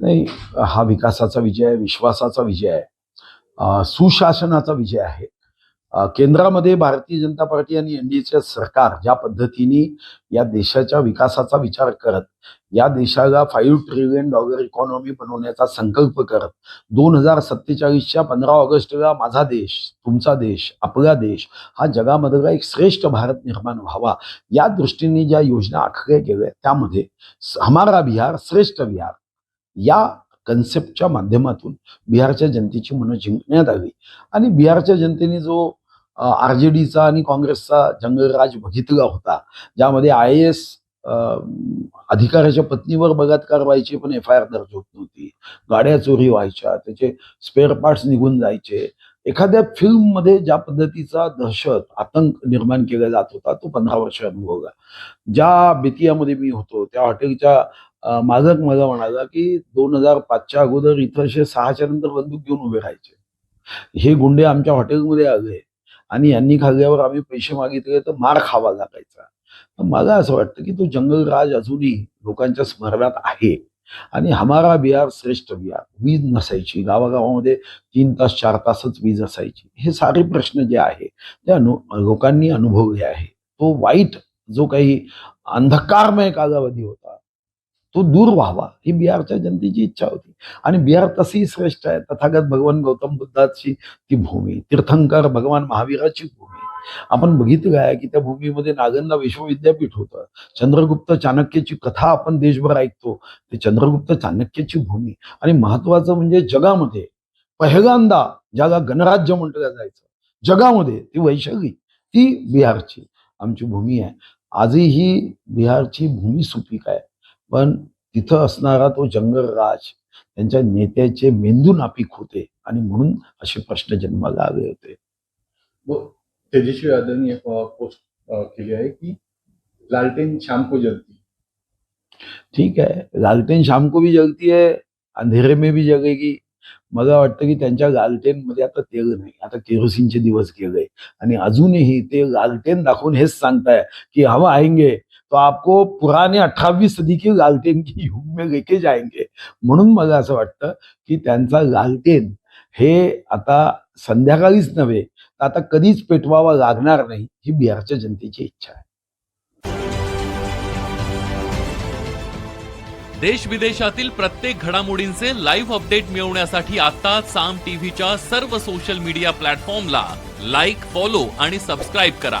नाही हा विकासाचा विजय आहे विश्वासाचा विजय आहे. सुशासनाचा विजय आहे. केंद्रामध्ये भारतीय जनता पार्टी आणि एनडीएचे सरकार ज्या पद्धतीने या देशाच्या विकासाचा विचार करत या देशाला फाईव्ह ट्रिलियन डॉलर इकॉनॉमी बनवण्याचा संकल्प करत दोन हजार सत्तेचाळीसच्या पंधरा ऑगस्टला माझा देश तुमचा देश आपला देश हा जगामधला एक श्रेष्ठ भारत निर्माण व्हावा. या दृष्टीने ज्या योजना आखल्या गेल्या त्यामध्ये हमारा बिहार श्रेष्ठ बिहार या कन्सेप्टच्या माध्यमातून बिहारच्या जनतेची मनं जिंकण्यात आली. आणि बिहारच्या जनतेने जो आर जे डीचा आणि काँग्रेसचा जंगलराज बघितला होता ज्यामध्ये आय एस अधिकाऱ्याच्या पत्नीवर बलात्कार व्हायचे पण एफ आय आर दर्ज होत नव्हती. गाड्या चोरी व्हायच्या त्याचे स्पेअर पार्ट्स निघून जायचे. एखाद्या फिल्ममध्ये ज्या पद्धतीचा दहशत आतंक निर्माण केला जात होता तो पंधरा वर्ष अनुभवला. ज्या बेतियामध्ये मी होतो त्या हॉटेलच्या माझा मला म्हणाला की दोन हजार पाचच्या अगोदर इथं असे सहाच्या नंतर बंदूक घेऊन उभे राहायचे. हे गुंडे आमच्या हॉटेलमध्ये आले आणि यांनी खाल्ल्यावर आम्ही पैसे मागितले तर मार खावा लागायचा. तर मला असं वाटतं की तो जंगल राज अजूनही लोकांच्या स्मरणात आहे. आणि हमारा बिहार श्रेष्ठ बिहार वीज नसायची. गावागावामध्ये तीन तास चार तासच वीज असायची. हे सारे प्रश्न जे आहे ते अनु लोकांनी अनुभवले आहे. तो वाईट जो काही अंधकारमय कालावधी होता तो दूर व्हावा ही बिहारच्या जनतेची इच्छा होती. आणि बिहार तशी श्रेष्ठ आहे. तथागत भगवान गौतम बुद्धाची ती भूमी तीर्थंकर भगवान महावीराची भूमी. आपण बघितलं आहे की त्या भूमीमध्ये नागंदा विश्वविद्यापीठ होतं. चंद्रगुप्त चाणक्याची कथा आपण देशभर ऐकतो. ते चंद्रगुप्त चाणक्याची भूमी. आणि महत्वाचं म्हणजे जगामध्ये पहिल्यांदा ज्याला गणराज्य म्हटलं जायचं जगामध्ये ती वैशाली ती बिहारची आमची भूमी आहे. आजही बिहारची भूमी सुपीक आहे. पण तिथं असणारा तो जंगलराज त्यांच्या नेत्याचे मेंदू नापीक होते आणि म्हणून असे प्रश्न जन्माला आले होते. वो तेजस्वी यादव ने एक पोस्ट केली आहे की लालटेन शाम को जलती ठीक आहे. लालटेन शाम को भी जलती है अंधेरे में भी जगेगी. मला वाटतं की त्यांच्या लालटेनमध्ये आता तेल नाही. आता केरोसिनचे दिवस गेले. आणि अजूनही ते लालटेन दाखवून हेच सांगताय की हम आएंगे तो आपको पुराने अठ्ठावीस सदी की लालटेन की युग में लेके जाएंगे। म्हणून मला असं वाटतं की त्यांचा लालटेन हे आता संध्याकाळीच नव्हे तर आता कधीच पेटवावा लागणार नाही ही बिहारच्या जनतेची इच्छा आहे. देश विदेशातील प्रत्येक घडामोडींचे लाईव्ह अपडेट मिळवण्यासाठी आता साम टीव्हीच्या सर्व सोशल मीडिया प्लॅटफॉर्मला लाईक फॉलो आणि सबस्क्राईब करा.